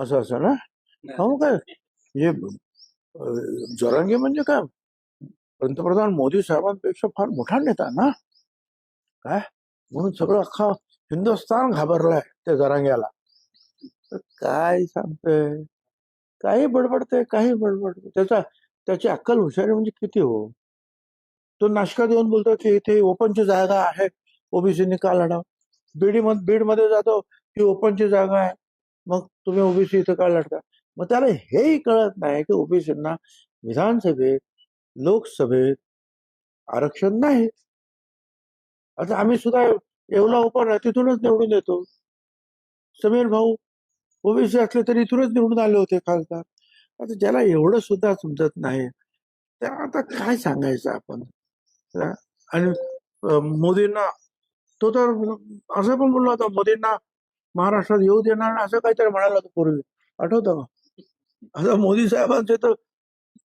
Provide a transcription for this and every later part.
असं असं ना? हो काय? हे जरांगे म्हणजे काय? पंतप्रधान मोदी साहेबांपेक्षा फार मोठा नेता ना? काय? म्हणून सगळं अख्खा हिंदुस्थान घाबरलाय त्या जरांग्याला. काय सांगतोय? काही बडबडतंय काही बडबडतंय. त्याचा त्याची अक्कल हुशारी म्हणजे किती हो? तो नाशकात येऊन बोलतो की इथे ओपनची जागा आहे ओबीसीनी का लढाव? बीडी मध्ये बीडमध्ये जातो की ओपनची जागा आहे. मग तुम्ही ओबीसी इथं का लढता? मग त्याला हेही कळत नाही की ओबीसींना विधानसभेत लोकसभेत आरक्षण नाही. आता आम्ही सुद्धा येवला ओपन तिथूनच निवडून येतो. समीर भाऊ ओबीसी असले तरी इथूनच निवडून आले होते खासदार. आता ज्याला एवढं सुद्धा समजत नाही त्या आता काय सांगायचं आपण? आणि मोदींना तो तर असं पण बोललो होता मोदींना महाराष्ट्रात येऊ देणार नाही असं काहीतरी म्हणाला होता पूर्वी. आठवतं का? आता मोदी साहेबांचे तर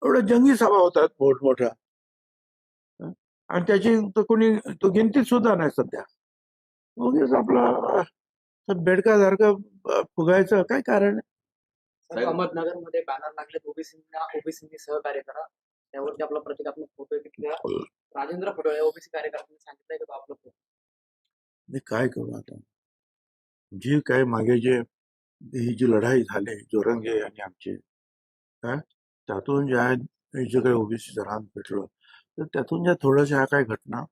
एवढ्या जंगी सभा होतात मोठमोठ्या. हं? आणि त्याची तर कोणी तो गिनतीत सुद्धा नाही सध्या. उगीच आपला बेडकासारखं अं, फुगायचं काय कारण अहमदनगरमध्ये बॅनर लागले ओबीसींना ओबीसींनी सहकार्य करा. त्यावरती आपला प्रतिकात्मक फोटो राजेंद्र फडोळे ओबीसी कार्यकर्त्यांनी सांगितलंय की तो आपला photo. मी काय करू आता? जी काय मागे जे ही जी लढाई झाली जोरंगे आणि आमची काय त्यातून ज्या जे काही ओबीसी रान पेटलं तर त्यातून ज्या थोड्याशा ह्या काही घटना